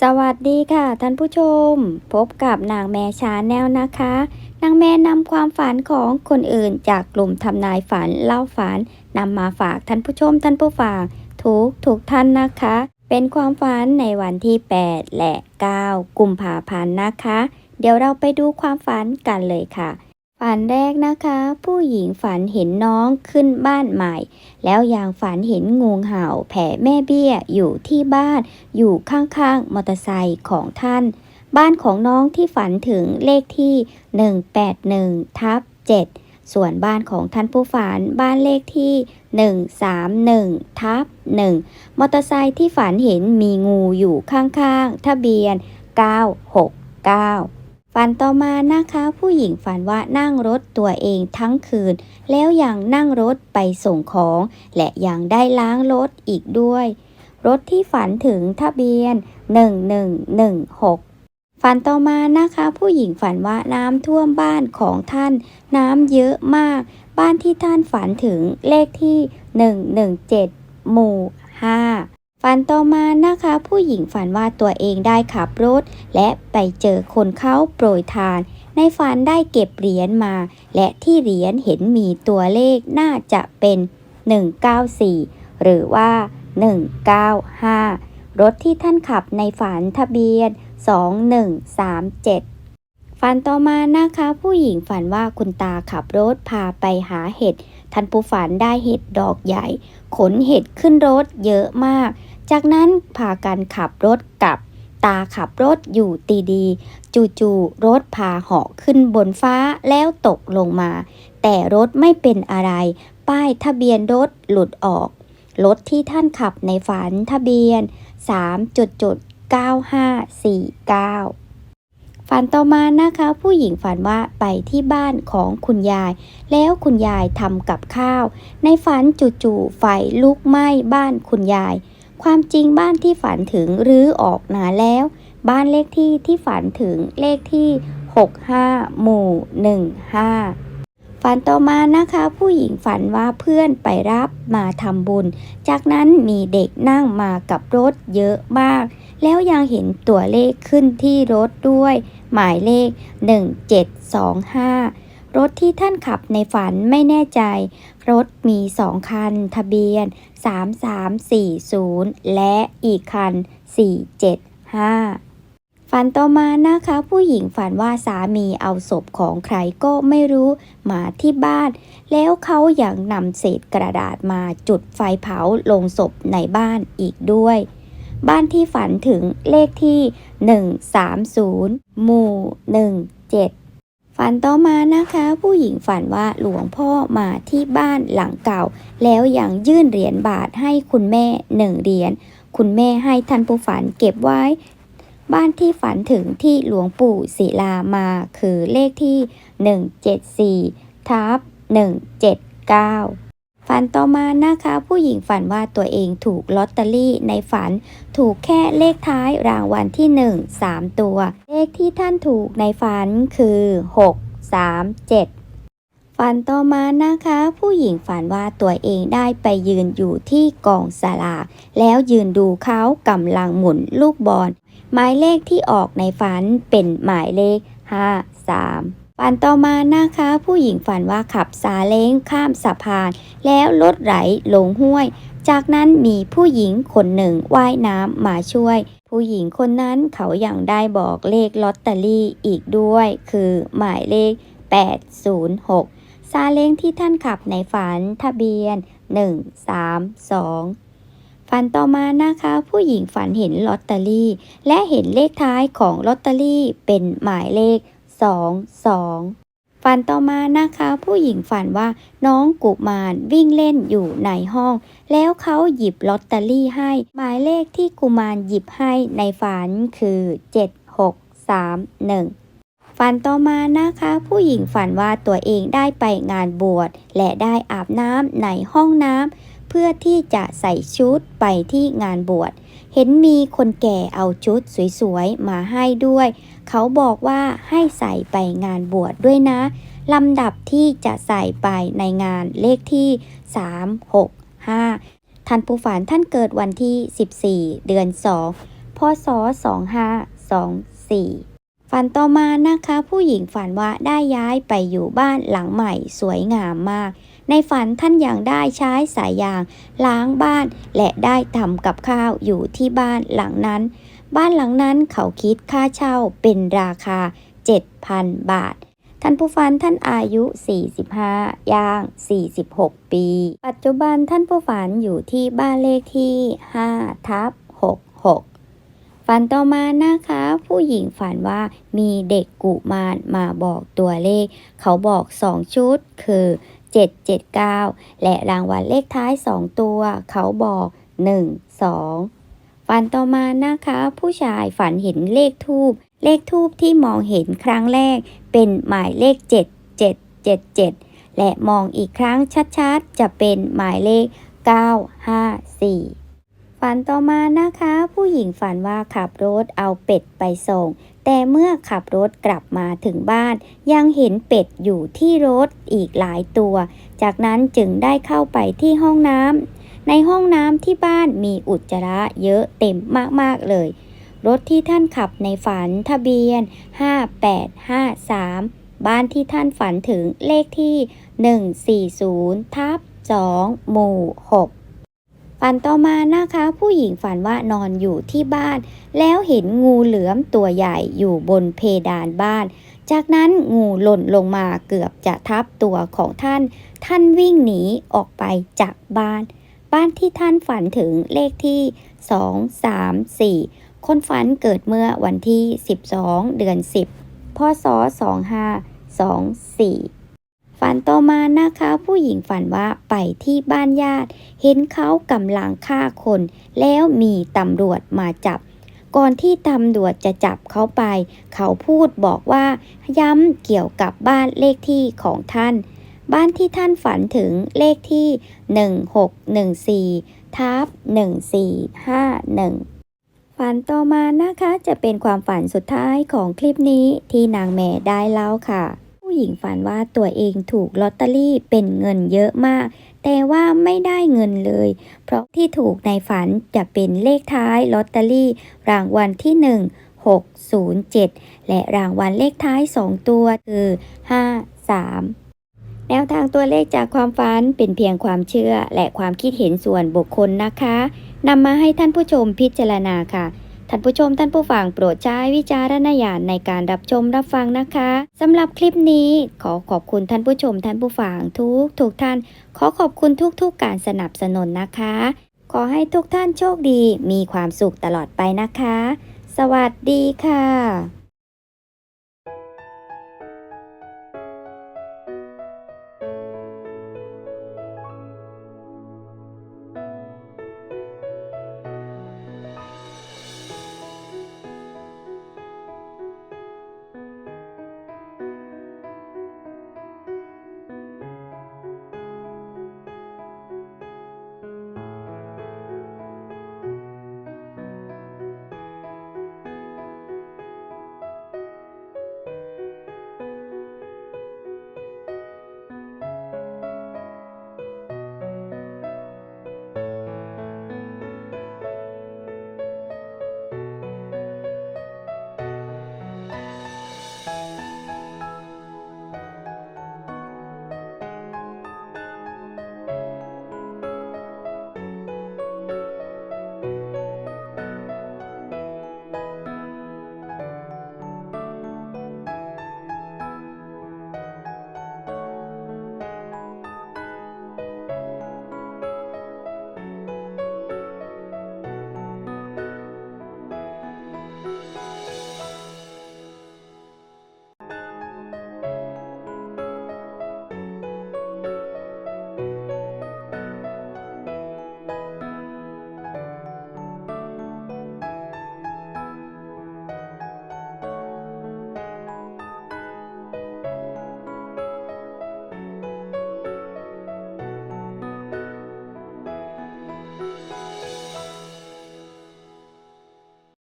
สวัสดีค่ะท่านผู้ชม พบกับนางแม่ชาแนลนะคะ นางแม่นำความฝันของคนอื่นจากกลุ่มทำนายฝันเล่าฝันนำมาฝากท่านผู้ชมท่านผู้ฟังทุกทุกท่านนะคะ เป็นความฝันในวันที่ 8 และ 9 กุมภาพันธ์นะคะ เดี๋ยวเราไปดูความฝันกันเลยค่ะ ฝันแรกนะคะ ผู้หญิงฝันเห็นน้องขึ้นบ้านใหม่ แล้วยังฝันเห็นงูเห่าแผ่แม่เบี้ยอยู่ที่บ้าน อยู่ข้างๆมอเตอร์ไซค์ของท่าน บ้านของน้องที่ฝันถึงเลขที่ 181ทับ7ส่วนบ้านของท่านผู้ฝันบ้านเลขที่ 131ทับ1มอเตอร์ไซค์ที่ฝันเห็นมีงูอยู่ข้างๆ ทะเบียน 969 ฝันต่อมานะคะ ผู้หญิงฝันว่านั่งรถตัวเองทั้งคืน แล้วยังนั่งรถไปส่งของ และยังได้ล้างรถอีกด้วย รถที่ฝันถึงทะเบียน 1116 ฝันต่อมานะคะ ผู้หญิงฝันว่าน้ำท่วมบ้านของท่าน น้ำเยอะมาก บ้านที่ท่านฝันถึงเลขที่ 117 หมู่ 5 ฝันต่อมานะคะ ผู้หญิงฝันว่าตัวเองได้ขับรถ และไปเจอคนเขาโปรยทาน ในฝันได้เก็บเหรียญมา และที่เหรียญเห็นมีตัวเลขน่าจะเป็น 194 หรือว่า 195 รถที่ท่านขับในฝันทะเบียน 2137 ฝันต่อมานะคะ ผู้หญิงฝันว่าคุณตาขับรถพาไปหาเห็ดท่านผู้ฝันได้เห็ดดอกใหญ่ ขนเห็ดขึ้นรถเยอะมาก จากนั้นพากันขับรถกลับ ตาขับรถอยู่ตีดี จู่ๆรถพาเหาะขึ้นบนฟ้าแล้วตกลงมา แต่รถไม่เป็นอะไร ป้ายทะเบียนรถหลุดออก รถที่ท่านขับในฝันทะเบียน 3.9549 ฝันต่อมานะคะ ผู้หญิงฝันว่าไปที่บ้านของคุณยาย แล้วคุณยายทำกับข้าว ในฝันจู่ๆไฟลุกไหม้บ้านคุณยาย ความจริงบ้านที่ฝันถึงรื้อออกนานแล้ว บ้านเลขที่ที่ฝันถึงเลขที่ 65 หมู่ 15 ฝันต่อมานะคะ ผู้หญิงฝันว่าเพื่อนไปรับมาทำบุญ จากนั้นมีเด็กนั่งมากับรถเยอะมาก แล้วยังเห็นตัวเลขขึ้นที่รถด้วย หมายเลข 1725 รถที่ท่านขับในฝันไม่แน่ใจ รถมีสองคัน ทะเบียน 3340 และอีกคัน 475 ฝันต่อมานะคะ ผู้หญิงฝันว่าสามีเอาศพของใครก็ไม่รู้มาที่บ้าน แล้วเขาย่างนำเศษกระดาษมาจุดไฟเผาลงศพในบ้านอีกด้วย บ้านที่ฝันถึงเลขที่ 130 หมู่ 17 ฝันต่อมานะคะ ผู้หญิงฝันว่าหลวงพ่อมาที่บ้านหลังเก่า แล้วยังยื่นเหรียญบาทให้คุณแม่หนึ่งเหรียญคุณแม่ให้ท่านผู้ฝันเก็บไว้ บ้านที่ฝันถึงที่หลวงปู่ศิลามาคือเลขที่ 174ทับ179 ฝันต่อมานะคะ ผู้หญิงฝันว่าตัวเองถูกลอตเตอรี่ในฝันถูกแค่เลขท้ายรางวัลที่ 1 3 ตัว เลขที่ท่านถูกในฝันคือ 6 3 7ฝันต่อมานะคะ ผู้หญิงฝันว่าตัวเองได้ไปยืนอยู่ที่กองสลากแล้วยืนดูเขากำลังหมุนลูกบอล หมายเลขที่ออกในฝันเป็นหมายเลข 5 3ฝันต่อมานะคะ ผู้หญิงฝันว่าขับซาเล้งข้ามสะพาน แล้วรถไหลลงห้วย จากนั้นมีผู้หญิงคนหนึ่งว่ายน้ำมาช่วย ผู้หญิงคนนั้นเขายัางได้บอกเลขลอตเตอรี่อีกด้วย คือหมายเลข 806 ซาเล้งที่ท่านขับในฝันทะเบียน 132 ฝันต่อมานะคะ ผู้หญิงฝันเห็นลอตเตอรี่ และเห็นเลขท้ายของลอตเตอรี่เป็นหมายเลข 22ฝันต่อมานะคะ ผู้หญิงฝันว่าน้องกุมารวิ่งเล่นอยู่ในห้อง แล้วเขาหยิบลอตเตอรี่ให้ หมายเลขที่กุมารหยิบให้ในฝันคือ 7631 ฝันต่อมานะคะ ผู้หญิงฝันว่าตัวเองได้ไปงานบวชและได้อาบน้ำในห้องน้ำ เพื่อที่จะใส่ชุดไปที่งานบวช เห็นมีคนแก่เอาชุดสวยๆ มาให้ด้วย เขาบอกว่าให้ใส่ไปงานบวชดด้วยนะ ลำดับที่จะใส่ไปในงานเลขที่ 3 6 5 ท่านผู้ฝันท่านเกิดวันที่ 14 เดือน 2 พศ 2524ฝันต่อมานะคะผู้หญิงฝันว่าได้ย้ายไปอยู่บ้านหลังใหม่สวยงามมาก ในฝันท่านยังได้ใช้สายยาง ล้างบ้าน และได้ทำกับข้าวอยู่ที่บ้านหลังนั้น บ้านหลังนั้นเขาคิดค่าเช่าเป็นราคา 7,000 บาท ท่านผู้ฟันท่านอายุ 45 ย่าง 46 ปี ปัจจุบันท่านผู้ฝันอยู่ที่บ้านเลขที่ 5 ทับ 66 ฝันต่อมานะคะ ผู้หญิงฝันว่ามีเด็กกุมารมาบอกตัวเลข เขาบอก 2 ชุดคือ 779 และรางวัลเลขท้าย 2 ตัว เขาบอก 1 2ฝันต่อมานะคะ ผู้ชายฝันเห็นเลขทูบเลขทูบที่มองเห็นครั้งแรก เป็นหมายเลข 7777 และมองอีกครั้งชัดๆ จะเป็นหมายเลข 954 ฝันต่อมานะคะ ผู้หญิงฝันว่าขับรถเอาเป็ดไปส่ง แต่เมื่อขับรถกลับมาถึงบ้าน ยังเห็นเป็ดอยู่ที่รถอีกหลายตัว จากนั้นจึงได้เข้าไปที่ห้องน้ำในห้องน้ำที่บ้านมีอุจจาระเยอะเต็มมากๆเลย รถที่ท่านขับในฝันทะเบียน 5853บ้านที่ท่านฝันถึงเลขที่ 140 ทับ 2 หมู่ 6 ฝันต่อมานะคะ ผู้หญิงฝันว่านอนอยู่ที่บ้าน แล้วเห็นงูเหลือมตัวใหญ่อยู่บนเพดานบ้าน จากนั้นงูหล่นลงมาเกือบจะทับตัวของท่าน ท่านวิ่งหนีออกไปจากบ้าน บ้านที่ท่านฝันถึงเลขที่ 2 3 4 คนฝันเกิดเมื่อวันที่ 12 เดือน 10พศ2524 ฝันต่อมานะคะ ผู้หญิงฝันว่าไปที่บ้านญาติ เห็นเขากำลังฆ่าคน แล้วมีตำรวจมาจับ ก่อนที่ตำรวจจะจับเขาไป เขาพูดบอกว่าย้ำเกี่ยวกับบ้านเลขที่ของท่าน บ้านที่ท่านฝันถึงเลขที่ 1614ทับ1451ฝันต่อมานะคะจะเป็นความฝันสุดท้ายของคลิปนี้ที่นางแม่ได้เล่าค่ะ ผู้หญิงฝันว่าตัวเองถูกลอตเตอรี่เป็นเงินเยอะมาก แต่ว่าไม่ได้เงินเลย เพราะที่ถูกในฝันจะเป็นเลขท้ายลอตเตอรี่ รางวัลที่ 1 607 และรางวัลเลขท้าย 2 ตัวคือ 53แนวทางตัวเลขจากความฝันเป็นเพียงความเชื่อและความคิดเห็นส่วนบุคคลนะคะนำมาให้ท่านผู้ชมพิจารณาค่ะ ท่านผู้ชมท่านผู้ฟังโปรดใช้วิจารณญาณในการรับชมรับฟังนะคะสำหรับคลิปนี้ขอขอบคุณท่านผู้ชมท่านผู้ฟังทุกทุกท่าน ขอขอบคุณทุกๆการสนับสนุนนะคะ ขอให้ทุกท่านโชคดีมีความสุขตลอดไปนะคะ สวัสดีค่ะ